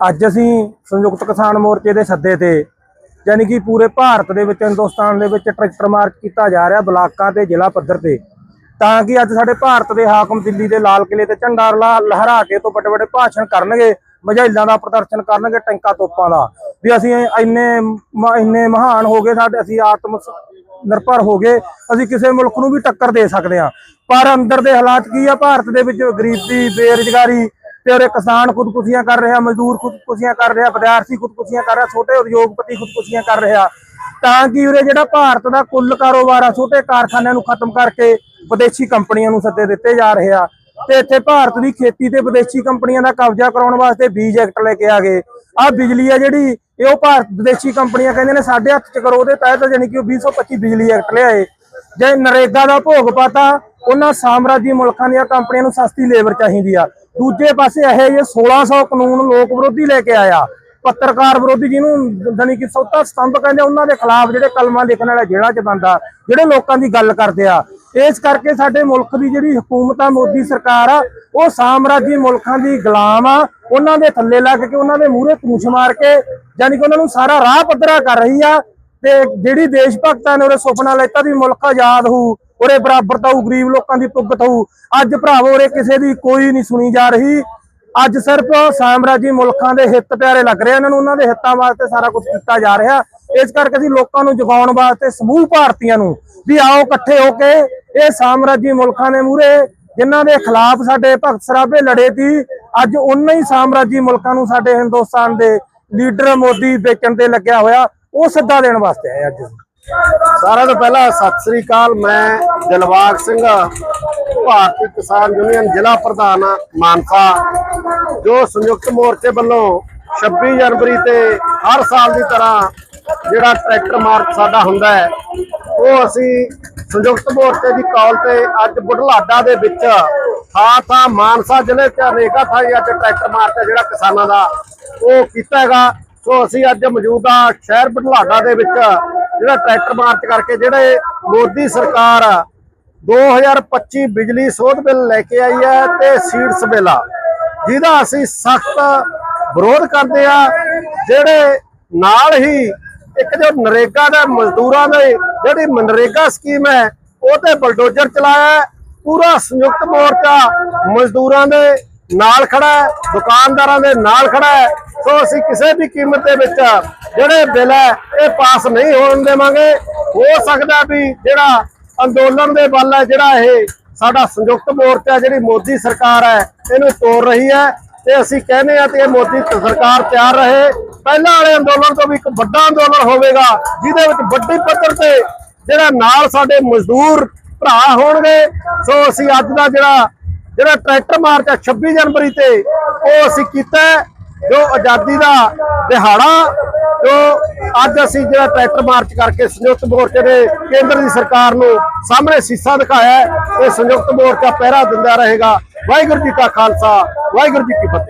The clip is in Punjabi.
ਅੱਜ ਅਸੀਂ ਸੰਯੁਕਤ ਕਿਸਾਨ ਮੋਰਚੇ ਦੇ ਸੱਦੇ ਤੇ ਯਾਨੀ ਕਿ ਪੂਰੇ ਭਾਰਤ ਦੇ ਵਿੱਚ, ਹਿੰਦੁਸਤਾਨ ਦੇ ਵਿੱਚ ਟਰੈਕਟਰ ਮਾਰਚ ਕੀਤਾ ਜਾ ਰਿਹਾ ਬਲਾਕਾਂ ਤੇ, ਜ਼ਿਲ੍ਹਾ ਪੱਧਰ ਤੇ। ਤਾਂ ਕਿ ਅੱਜ ਸਾਡੇ ਭਾਰਤ ਦੇ ਹਾਕਮ ਦਿੱਲੀ ਦੇ ਲਾਲ ਕਿਲੇ ਤੇ ਝੰਡਾ ਲਹਿਰਾ ਕੇ ਤੋਂ ਵੱਡੇ ਵੱਡੇ ਭਾਸ਼ਣ ਕਰਨਗੇ ਮਝੈਲਾਂ ਦਾ ਪ੍ਰਦਰਸ਼ਨ ਕਰਨਗੇ ਟੈਂਕਾਂ ਤੋਪਾਂ ਦਾ। ਵੀ ਅਸੀਂ ਇੰਨੇ ਇੰਨੇ ਮਹਾਨ ਹੋ ਗਏ ਸਾਡੇ, ਅਸੀਂ ਆਤਮ ਨਿਰਭਰ ਹੋ ਗਏ, ਅਸੀਂ ਕਿਸੇ ਮੁਲਕ ਨੂੰ ਵੀ ਟੱਕਰ ਦੇ ਸਕਦੇ ਹਾਂ। ਪਰ ਅੰਦਰ ਦੇ ਹਾਲਾਤ ਕੀ ਆ? ਭਾਰਤ ਦੇ ਵਿੱਚ ਗਰੀਬੀ, ਬੇਰੁਜ਼ਗਾਰੀ ਤੇ ਉਰੇ ਕਿਸਾਨ ਖੁਦਕੁਸ਼ੀਆਂ ਕਰ ਰਿਹਾ, ਮਜ਼ਦੂਰ ਖੁਦਕੁਸ਼ੀਆਂ ਕਰ ਰਿਹਾ, ਵਿਦਿਆਰਥੀ ਖੁਦਕੁਸ਼ੀਆਂ ਕਰ ਰਿਹਾ, ਛੋਟੇ ਉਦਯੋਗਪਤੀ ਖੁਦਕੁਸ਼ੀਆਂ ਕਰ ਰਿਹਾ। ਤਾਂ ਕਿ ਉਰੇ ਜਿਹੜਾ ਭਾਰਤ ਦਾ ਕੁੱਲ ਕਾਰੋਬਾਰ ਆ, ਛੋਟੇ ਕਾਰਖਾਨਿਆਂ ਨੂੰ ਖਤਮ ਕਰਕੇ ਵਿਦੇਸ਼ੀ ਕੰਪਨੀਆਂ ਨੂੰ ਸੱਦੇ ਦਿੱਤੇ ਜਾ ਰਹੇ ਆ। ਤੇ ਇੱਥੇ ਭਾਰਤ ਦੀ ਖੇਤੀ ਤੇ ਵਿਦੇਸ਼ੀ ਕੰਪਨੀਆਂ ਦਾ ਕਬਜ਼ਾ ਕਰਾਉਣ ਵਾਸਤੇ ਬੀਜ ਐਕਟ ਲੈ ਕੇ ਆ ਗਏ। ਆ ਬਿਜਲੀ ਆ ਜਿਹੜੀ, ਇਹ ਉਹ ਭਾਰਤ ਵਿਦੇਸ਼ੀ ਕੰਪਨੀਆਂ ਕਹਿੰਦੇ ਨੇ, ਸਾਡੇ ਹੱਥ 'ਚ ਕਰੋ, ਉਹਦੇ ਤਹਿਤ ਜਾਨੀ ਕਿ ਉਹ 2025 ਬਿਜਲੀ ਐਕਟ ਲਿਆਏ। ਜੇ ਨਰੇਗਾ ਦਾ ਭੋਗ ਪਾਤਾ, ਉਹਨਾਂ ਸਾਮਰਾਜੀ ਮੁਲਕਾਂ ਦੀਆਂ ਕੰਪਨੀਆਂ ਨੂੰ ਸਸਤੀ ਲੇਬਰ ਚਾਹੀਦੀ ਆ। ਦੂਜੇ ਪਾਸੇ ਇਹ ਜੇ 1600 ਕਾਨੂੰਨ ਲੋਕ ਵਿਰੋਧੀ ਲੈ ਕੇ ਆਇਆ। ਪੱਤਰਕਾਰ ਵਿਰੋਧੀ ਜਿਹਨੂੰ ਜਾਨੀ ਕਿ ਸੌਤਾ ਸਤੰਭ ਕਹਿੰਦੇ ਉਹਨਾਂ ਦੇ ਖਿਲਾਫ ਜਿਹੜੇ ਕਲਮਾਂ ਲਿਖਣ ਵਾਲੇ ਜੇਲ੍ਹਾਂ 'ਚ ਬੰਦਾ, ਜਿਹੜੇ ਲੋਕਾਂ ਦੀ ਗੱਲ ਕਰਦੇ ਆ। ਇਸ ਕਰਕੇ ਸਾਡੇ ਮੁਲਕ ਦੀ ਜਿਹੜੀ ਹਕੂਮਤ ਆ, ਮੋਦੀ ਸਰਕਾਰ ਆ, ਉਹ ਸਾਮਰਾਜੀ ਮੁਲਕਾਂ ਦੀ ਗੁਲਾਮ ਆ। ਉਹਨਾਂ ਦੇ ਥੱਲੇ ਲੱਗ ਕੇ, ਉਹਨਾਂ ਦੇ ਮੂਹਰੇ ਪੂਛ ਮਾਰ ਕੇ ਯਾਨੀ ਕਿ ਉਹਨਾਂ ਨੂੰ ਸਾਰਾ ਰਾਹ ਪੱਧਰਾ ਕਰ ਰਹੀ ਆ। ਤੇ ਜਿਹੜੀ ਦੇਸ਼ ਭਗਤਾਂ ਨੇ ਉਹਦੇ ਸੁਪਨਾ ਲੈਤਾ ਵੀ ਮੁਲਕ ਆਜ਼ਾਦ ਹੋਊ। ਉਰੇ ਬਰਾਬਰਤਾ ਹੋਊ ਗਰੀਬ ਲੋਕਾਂ ਦੀ ਪੁੱਗਤ ਹੋਊ ਅੱਜ ਭਰਾਵੋ ਉਹਦੇ ਕਿਸੇ ਦੀ ਕੋਈ ਨਹੀਂ ਸੁਣੀ ਜਾ ਰਹੀ। ਅੱਜ ਸਿਰਫ ਸਾਮਰਾਜੀ ਮੁਲਕਾਂ ਦੇ ਹਿੱਤ ਪਿਆਰੇ ਲੱਗ ਰਹੇ ਇਹਨਾਂ ਨੂੰ ਉਹਨਾਂ ਦੇ ਹਿੱਤਾਂ ਵਾਸਤੇ ਸਾਰਾ ਕੁਝ ਕੀਤਾ ਜਾ ਰਿਹਾ। ਇਸ ਕਰਕੇ ਅਸੀਂ ਲੋਕਾਂ ਨੂੰ ਜਗਾਉਣ ਵਾਸਤੇ ਸਮੂਹ ਭਾਰਤੀਆਂ ਨੂੰ ਵੀ ਆਓ ਇਕੱਠੇ ਹੋ ਕੇ ਇਹ ਸਾਮਰਾਜੀ ਮੁਲਕਾਂ ਦੇ ਮੂਹਰੇ, ਜਿਨ੍ਹਾਂ ਦੇ ਖਿਲਾਫ ਸਾਡੇ ਭਗਤ ਸਰਾਭੇ ਲੜੇ ਸੀ, ਅੱਜ ਉਹਨਾਂ ਹੀ ਸਾਮਰਾਜੀ ਮੁਲਕਾਂ ਨੂੰ ਸਾਡੇ ਹਿੰਦੁਸਤਾਨ ਦੇ ਲੀਡਰ ਮੋਦੀ ਵੇਚਣ ਤੇ ਲੱਗਿਆ ਹੋਇਆ। ਉਹ ਸੱਦਾ ਦੇਣ ਵਾਸਤੇ ਆਏ ਅੱਜ ਸਾਰਿਆਂ ਤੋਂ ਪਹਿਲਾਂ ਸਤਿ ਸ੍ਰੀ ਅਕਾਲ, ਮੈਂ ਦਿਲਬਾਗ ਸਿੰਘ, ਭਾਰਤੀ ਕਿਸਾਨ ਯੂਨੀਅਨ ਜ਼ਿਲ੍ਹਾ ਪ੍ਰਧਾਨ ਮਾਨਸਾ, ਜੋ ਸੰਯੁਕਤ ਮੋਰਚੇ ਵੱਲੋਂ 26 ਜਨਵਰੀ ਤੇ ਹਰ ਸਾਲ ਦੀ ਤਰ੍ਹਾਂ ਜਿਹੜਾ ਟਰੈਕਟਰ ਮਾਰਚ ਸਾਡਾ ਹੁੰਦਾ ਹੈ, ਉਹ ਅਸੀਂ ਸੰਯੁਕਤ ਮੋਰਚੇ ਦੀ ਕਾਲ ਤੇ ਅੱਜ ਬੁਢਲਾਡਾ ਦੇ ਵਿੱਚ ਥਾਂ ਥਾਂ ਮਾਨਸਾ ਜ਼ਿਲ੍ਹੇ ਚ ਅਨੇਕਾਂ ਥਾਈਂ ਅੱਜ ਟਰੈਕਟਰ ਮਾਰਚ ਹੈ ਜਿਹੜਾ ਕਿਸਾਨਾਂ ਦਾ ਉਹ ਕੀਤਾ ਹੈਗਾ। ਸੋ ਅਸੀਂ ਅੱਜ ਮੌਜੂਦਾ ਸ਼ਹਿਰ ਬੁਢਲਾਡਾ ਦੇ ਵਿੱਚ ਜਿਹੜਾ ਟਰੈਕਟਰ ਮਾਰਚ ਕਰਕੇ ਜਿਹੜੇ ਮੋਦੀ ਸਰਕਾਰ 2025 ਬਿਜਲੀ ਸੋਧ ਬਿੱਲ ਲੈ ਕੇ ਆਈ ਹੈ ਤੇ ਸੀਡਸ ਬਿੱਲ ਆ। ਜਿਹਦਾ ਅਸੀਂ ਸਖਤ ਵਿਰੋਧ ਕਰਦੇ ਆ, ਜਿਹੜੇ ਨਾਲ ਹੀ ਇੱਕ ਜੋ ਨਰੇਗਾ ਦਾ ਮਜ਼ਦੂਰਾਂ ਦੇ ਜਿਹੜੀ ਮਨਰੇਗਾ ਸਕੀਮ ਹੈ, ਉਹ ਤੇ ਬਲਡੋਜ਼ਰ ਚਲਾਇਆ ਪੂਰਾ ਸੰਯੁਕਤ ਮੋਰਚਾ ਮਜ਼ਦੂਰਾਂ ਦੇ ਨਾਲ ਖੜਾ ਹੈ, ਦੁਕਾਨਦਾਰਾਂ ਦੇ ਨਾਲ ਖੜਾ ਹੈ। ਸੋ ਅਸੀਂ ਕਿਸੇ ਵੀ ਕੀਮਤ ਦੇ ਵਿੱਚ ਜਿਹੜੇ ਬਿੱਲ ਹੈ, ਇਹ ਪਾਸ ਨਹੀਂ ਹੋਣ ਦੇਵਾਂਗੇ। ਹੋ ਸਕਦਾ ਵੀ ਜਿਹੜਾ ਅੰਦੋਲਨ ਦੇ ਵੱਲ ਹੈ, ਜਿਹੜਾ ਇਹ ਸਾਡਾ ਸੰਯੁਕਤ ਮੋਰਚਾ ਜਿਹੜੀ ਮੋਦੀ ਸਰਕਾਰ ਹੈ, ਇਹਨੂੰ ਤੋੜ ਰਹੀ ਹੈ। ਤੇ ਅਸੀਂ ਕਹਿੰਦੇ ਆ ਤੇ ਇਹ ਮੋਦੀ ਸਰਕਾਰ ਤਿਆਰ ਰਹੇ। ਪਹਿਲਾਂ ਵਾਲੇ ਅੰਦੋਲਨ ਤੋਂ ਵੀ ਇੱਕ ਵੱਡਾ ਅੰਦੋਲਨ ਹੋਵੇਗਾ, ਜਿਹਦੇ ਵਿੱਚ ਵੱਡੀ ਪੱਧਰ ਤੇ ਜਿਹੜਾ ਨਾਲ ਸਾਡੇ ਮਜ਼ਦੂਰ ਭਰਾ ਹੋਣਗੇ। ਸੋ ਅਸੀਂ ਅੱਜ ਦਾ ਜਿਹੜਾ ਜਿਹੜਾ ਟਰੈਕਟਰ ਮਾਰਚ ਹੈ 26 ਜਨਵਰੀ ਤੇ, ਉਹ ਅਸੀਂ ਕੀਤਾ ਜੋ ਆਜ਼ਾਦੀ ਦਾ ਦਿਹਾੜਾ ਜੋ ਅੱਜ ਅਸੀਂ ਜਿਹੜਾ ਟਰੈਕਟਰ ਮਾਰਚ ਕਰਕੇ ਸੰਯੁਕਤ ਮੋਰਚੇ ਦੇ ਕੇਂਦਰ ਦੀ ਸਰਕਾਰ ਨੂੰ ਸਾਹਮਣੇ ਸੀਸਾ ਦਿਖਾਇਆ ਇਹ ਸੰਯੁਕਤ ਮੋਰਚਾ ਪਹਿਰਾ ਦਿੰਦਾ ਰਹੇਗਾ। ਵਾਹਿਗੁਰੂ ਜੀ ਕਾ ਖਾਲਸਾ, ਵਾਹਿਗੁਰੂ ਜੀ ਕੀ ਫਤਿਹ।